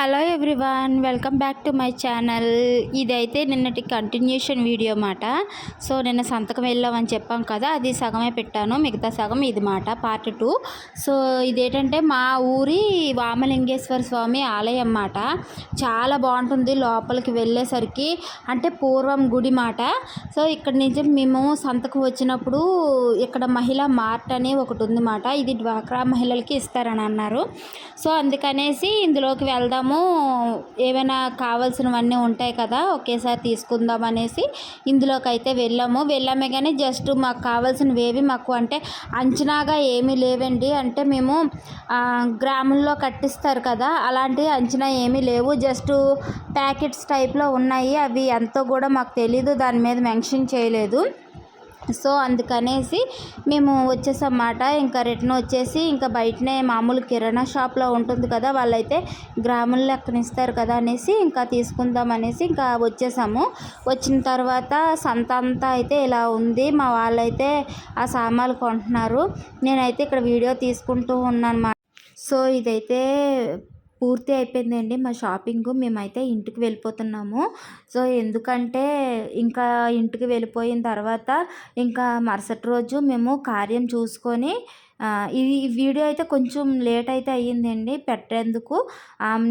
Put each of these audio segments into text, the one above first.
Hello everyone welcome back to my channel. ఇదైతే నిన్నటి continuation video మాట. సో నిన్న సంతకం వెళ్ళామని చెప్పాం కదా అది సగమే పెట్టాను. మిగతా సగం ఇది మాట పార్ట్ టూ సో ఇదేంటంటే మా ఊరి వామలింగేశ్వర స్వామి ఆలయం మాట. చాలా బాగుంటుంది లోపలికి వెళ్ళేసరికి. అంటే పూర్వం గుడి మాట. సో ఇక్కడ నుంచి మేము సంతకం వచ్చినప్పుడు ఇక్కడ మహిళా మార్ట్ అని ఒకటి ఉంది మాట. ఇది డ్వాక్రా మహిళలకి ఇస్తారని అన్నారు. సో అందుకనేసి ఇందులోకి వెళ్దాము ఏమైనా కావాల్సినవన్నీ ఉంటాయి కదా ఒకేసారి తీసుకుందాం అనేసి ఇందులోకి అయితే వెళ్ళాము. వెళ్ళామే కానీ జస్ట్ మాకు కావాల్సినవి ఏవి మాకు అంటే అంచనాగా ఏమీ లేవండి. అంటే మేము గ్రాముల్లో కట్టిస్తారు కదా అలాంటి అంచనా ఏమీ లేవు. జస్ట్ ప్యాకెట్స్ టైప్లో ఉన్నాయి. అవి ఎంతో కూడా మాకు తెలీదు. దాని మీద మెన్షన్ చేయలేదు. సో అందుకనేసి మేము వచ్చేసామాట ఇంకా రిటర్న్ వచ్చేసి ఇంకా బయటనే మామూలు కిరాణా షాప్లో ఉంటుంది కదా వాళ్ళైతే గ్రాములు లెక్కన ఇస్తారు కదా అనేసి ఇంకా తీసుకుందాం అనేసి ఇంకా వచ్చేసాము. వచ్చిన తర్వాత సంత అంతా అయితే ఇలా ఉంది. మా వాళ్ళైతే ఆ సామాన్లు కొంటున్నారు. నేనైతే ఇక్కడ వీడియో తీసుకుంటూ ఉన్నాను సో ఇదైతే పూర్తి అయిపోయిందండి మా షాపింగ్. మేమైతే ఇంటికి వెళ్ళిపోతున్నాము. సో ఎందుకంటే ఇంకా ఇంటికి వెళ్ళిపోయిన తర్వాత ఇంకా మరుసటి రోజు మేము కార్యం చూసుకొని ఇది ఈ వీడియో అయితే కొంచెం లేట్ అయితే అయ్యిందండి పెట్టేందుకు.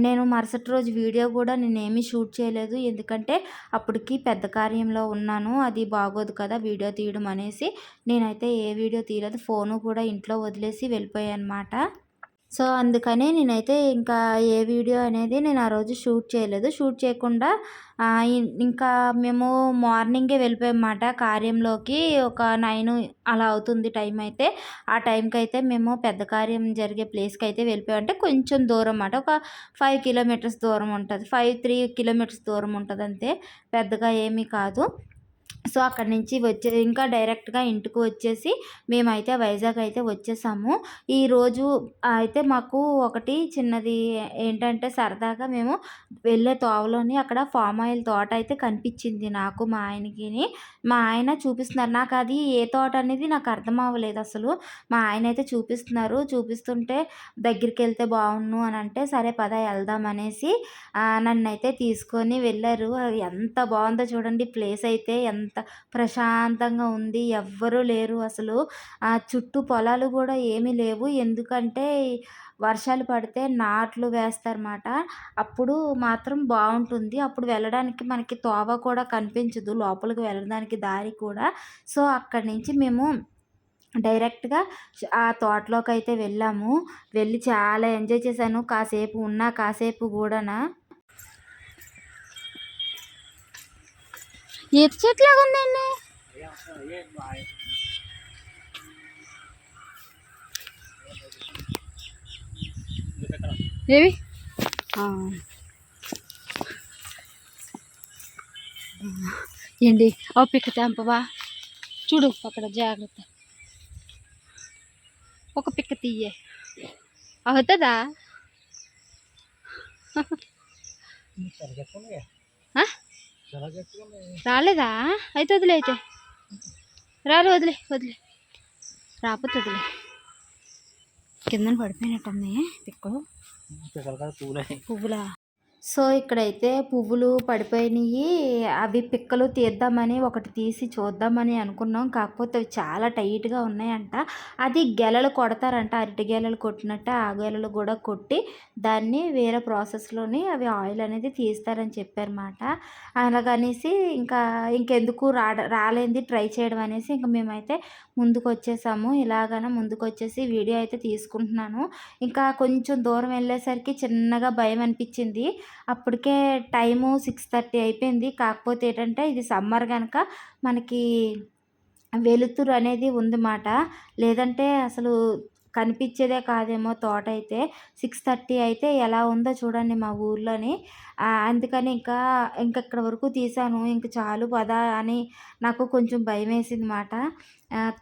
నేను మరుసటి రోజు వీడియో కూడా నేనేమీ షూట్ చేయలేదు. ఎందుకంటే అప్పటికి పెద్ద కార్యంలో ఉన్నాను. అది బాగోదు కదా వీడియో తీయడం అనేసి. నేనైతే ఏ వీడియో తీయలేదు. ఫోను కూడా ఇంట్లో వదిలేసి వెళ్ళిపోయాను అనమాట సో అందుకని నేనైతే ఇంకా ఏ వీడియో అనేది నేను ఆ రోజు షూట్ చేయలేదు. షూట్ చేయకుండా ఇంకా మేము మార్నింగే వెళ్ళిపోయామన్నమాట కార్యంలోకి. ఒక నైన్ అలా అవుతుంది టైం అయితే. ఆ టైంకి అయితే మేము పెద్ద కార్యం జరిగే ప్లేస్కి అయితే వెళ్ళిపోయాం. అంటే కొంచెం దూరం అన్నమాట ఒక ఫైవ్ కిలోమీటర్స్ దూరం ఉంటుంది. ఫైవ్ త్రీ కిలోమీటర్స్ దూరం ఉంటుంది అంతే పెద్దగా ఏమీ కాదు. సో అక్కడి నుంచి వచ్చే ఇంకా డైరెక్ట్గా ఇంటికి వచ్చేసి మేమైతే వైజాగ్ అయితే వచ్చేసాము ఈరోజు అయితే మాకు ఒకటి చిన్నది ఏంటంటే సరదాగా మేము వెళ్ళే తోవలోని అక్కడ ఫామ్ ఆయిల్ తోట అయితే కనిపించింది నాకు మా ఆయనకి మా ఆయన చూపిస్తున్నారు. నాకు అది ఏ తోట అనేది నాకు అర్థం అవ్వలేదు అసలు. మా ఆయన అయితే చూపిస్తున్నారు. చూపిస్తుంటే దగ్గరికి వెళ్తే బాగుండు అని అంటే సరే పద వెళ్దాం అనేసి నన్ను అయితే తీసుకొని వెళ్ళారు. అది ఎంత బాగుందో చూడండి ప్లేస్ అయితే ఎంత ప్రశాంతంగా ఉంది. ఎవ్వరూ లేరు అసలు. ఆ చుట్టూ పొలాలు కూడా ఏమీ లేవు. ఎందుకంటే వర్షాలు పడితే నాట్లు వేస్తారన్నమాట. అప్పుడు మాత్రం బాగుంటుంది. అప్పుడు వెళ్ళడానికి మనకి తోవ కూడా కనిపించదు. లోపలికి వెళ్ళడానికి దారి కూడా. సో అక్కడి నుంచి మేము డైరెక్ట్గా ఆ తోటలోకి అయితే వెళ్ళాము. వెళ్ళి చాలా ఎంజాయ్ చేశాను. కాసేపు ఉన్నా కాసేపు కూడానా. ఈత చెట్లాగా ఉందండి ఏవి? ఆ. ఏంటి ఓ పిక్క తెంపవా? చూడు అక్కడ జాగ్రత్త. ఒక పిక్క తీయే. అవుతుందా? రాలేదా? అయితే వదిలే అయితే. రారు వదిలే వదిలే. రాకపోతే వదిలే. కిందన పడిపోయినట్టుంది పిక్కలు. పువ్వులా? సో ఇక్కడైతే పువ్వులు పడిపోయినాయి. అవి పిక్కలు తీద్దామని ఒకటి తీసి చూద్దామని అనుకున్నాం. కాకపోతే అవి చాలా టైట్గా ఉన్నాయంట. అది గెలలు కొడతారంట. అరటి గెలలు కొట్టినట్టు ఆ గెలలు కూడా కొట్టి దాన్ని వేరే ప్రాసెస్లోని అవి ఆయిల్ అనేది తీస్తారని చెప్పారన్నమాట. అలాగనేసి ఇంకా ఇంకెందుకు రా రాలేంది. ట్రై చేయడం అనేసి ఇంకా మేమైతే ముందుకు వచ్చేసాము ఇలాగన ముందుకు వచ్చేసి వీడియో అయితే తీసుకుంటున్నాను. ఇంకా కొంచెం దూరం వెళ్ళేసరికి చిన్నగా భయం అనిపించింది అప్పటికే టైము సిక్స్ థర్టీ అయిపోయింది. కాకపోతే ఏంటంటే ఇది సమ్మర్ కనుక మనకి వెలుతురు అనేది ఉందన్నమాట. లేదంటే అసలు కనిపించేదే కాదేమో తోట అయితే సిక్స్ థర్టీ అయితే ఎలా ఉందో చూడండి మా ఊర్లోని. అందుకని ఇంకా ఇంకా ఇక్కడ వరకు తీసాను ఇంక చాలు పదా అని నాకు కొంచెం భయం వేసింది మాట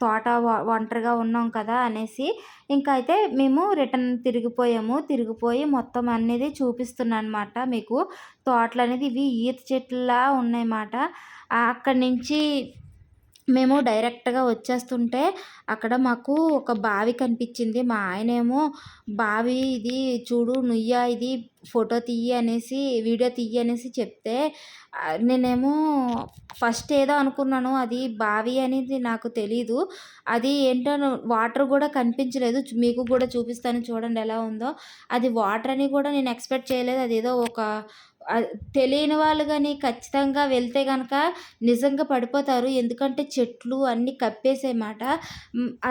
తోట ఒంటరిగా ఉన్నాం కదా అనేసి. ఇంకా అయితే మేము రిటర్న్ తిరిగిపోయాము. తిరిగిపోయి మొత్తం అనేది చూపిస్తున్నాను అనమాట మీకు. తోటలు అనేది ఇవి ఈత చెట్లులా ఉన్నాయన్నమాట. అక్కడి నుంచి మేము డైరెక్ట్గా వచ్చేస్తుంటే అక్కడ మాకు ఒక బావి కనిపించింది. మా ఆయనేమో బావి ఇది చూడు నుయ్యా ఇది ఫోటో తీయి అనేసి వీడియో తీయి అనేసి చెప్తే నేనేమో ఫస్ట్ ఏదో అనుకున్నాను అది బావి అనేది నాకు తెలీదు. అది ఏంటో వాటర్ కూడా కనిపించలేదు. మీకు కూడా చూపిస్తాను చూడండి ఎలా ఉందో. అది వాటర్ అని కూడా నేను ఎక్స్పెక్ట్ చేయలేదు. అది ఏదో ఒక తెలియని వాళ్ళు కానీ ఖచ్చితంగా వెళ్తే కనుక నిజంగా పడిపోతారు. ఎందుకంటే చెట్లు అన్నీ కప్పేసేమాట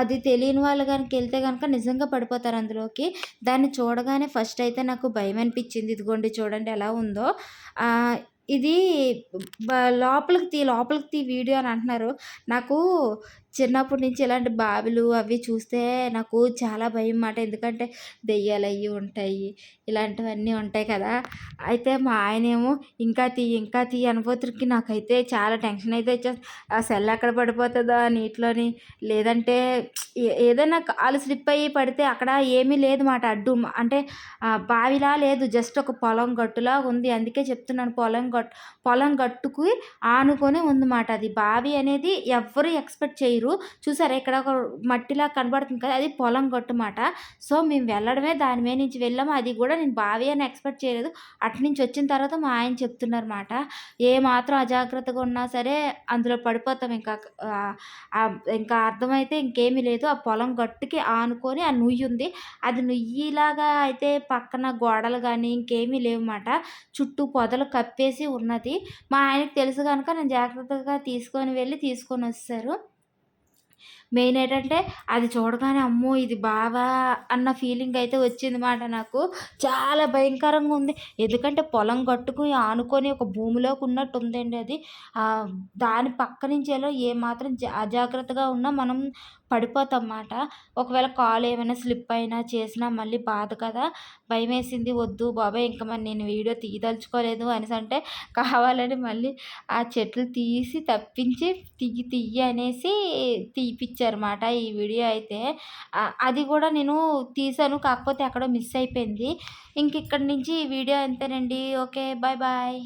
అది తెలియని వాళ్ళు కనుక వెళ్తే కనుక నిజంగా పడిపోతారు అందులోకి. దాన్ని చూడగానే ఫస్ట్ అయితే నాకు భయం అనిపించింది. ఇదిగోండి చూడండి ఎలా ఉందో. ఇది లోపలికి తీ లోపలికి తీ వీడియో అని అంటున్నారు. నాకు చిన్నప్పటి నుంచి ఇలాంటి బావిలు అవి చూస్తే నాకు చాలా భయం మాట ఎందుకంటే దెయ్యాలు అవి ఉంటాయి ఇలాంటివన్నీ ఉంటాయి కదా. అయితే మా ఆయనేమో ఇంకా తీ ఇంకా తీ అనుభూతికి నాకైతే చాలా టెన్షన్ అయితే వచ్చేసి ఆ సెల్ ఎక్కడ పడిపోతుందో ఆ నీటిలోని? లేదంటే ఏ- ఏదైనా కాలు స్లిప్ అయ్యి పడితే అక్కడ ఏమీ లేదు మాట అడ్డు అంటే బావిలా లేదు జస్ట్ ఒక పొలం గట్టులా ఉంది అందుకే చెప్తున్నాను పొలం గట్టు పొలం గట్టుకు ఆనుకొని ఉందన్నమాట అది బావి అనేది ఎవ్వరూ ఎక్స్పెక్ట్ చేయరు. చూసారా ఇక్కడ ఒక మట్టిలా కనబడుతుంది కదా అది పొలం గట్టుమాట సో మేము వెళ్ళడమే దాని మీద నుంచి వెళ్ళాము. అది కూడా నేను బావి అని ఎక్స్పెక్ట్ చేయలేదు. అటు నుంచి వచ్చిన తర్వాత మా ఆయన చెప్తున్నారు మాట ఏ మాత్రం అజాగ్రత్తగా ఉన్నా సరే అందులో పడిపోతాం ఇంకా. ఇంకా అర్థమైతే ఇంకేమీ లేదు. ఆ పొలం గట్టుకి ఆనుకొని ఆ నుయ్యి ఉంది. అది నుయ్యిలాగా అయితే పక్కన గోడలు కానీ ఇంకేమీ లేవన్నమాట. చుట్టూ పొదలు కప్పేసి ఉన్నది. మా ఆయనకి తెలుసు కనుక నేను జాగ్రత్తగా తీసుకొని వెళ్ళి తీసుకొని వస్తారు. మెయిన్ ఏంటంటే అది చూడగానే అమ్మో! ఇది బావా! అన్న ఫీలింగ్ అయితే వచ్చింది మాట నాకు. చాలా భయంకరంగా ఉంది. ఎందుకంటే పొలం గట్టుకు ఆనుకొని ఒక భూమిలోకి ఉన్నట్టు ఉందండి అది దాని పక్క నుంచి ఎలా ఏమాత్రం జా అజాగ్రత్తగా ఉన్నా మనం పడిపోతాం అన్నమాట ఒకవేళ కాలు ఏమైనా స్లిప్ అయినా చేసినా మళ్ళీ బాధ కదా! భయం వేసింది వద్దు బాబాయ్! ఇంకా మరి నేను వీడియో తీయదలుచుకోలేదు అనేసి అంటే కావాలని మళ్ళీ ఆ చెట్లు తీసి తప్పించి తీయి తీయి అనేసి తీ తీపిచ్చారన్నమాట ఈ వీడియో అయితే. అది కూడా నేను తీసాను కాకపోతే అక్కడ మిస్ అయిపోయింది. ఇంక ఇక్కడి నుంచి ఈ వీడియో అంతేనండి. Okay bye bye.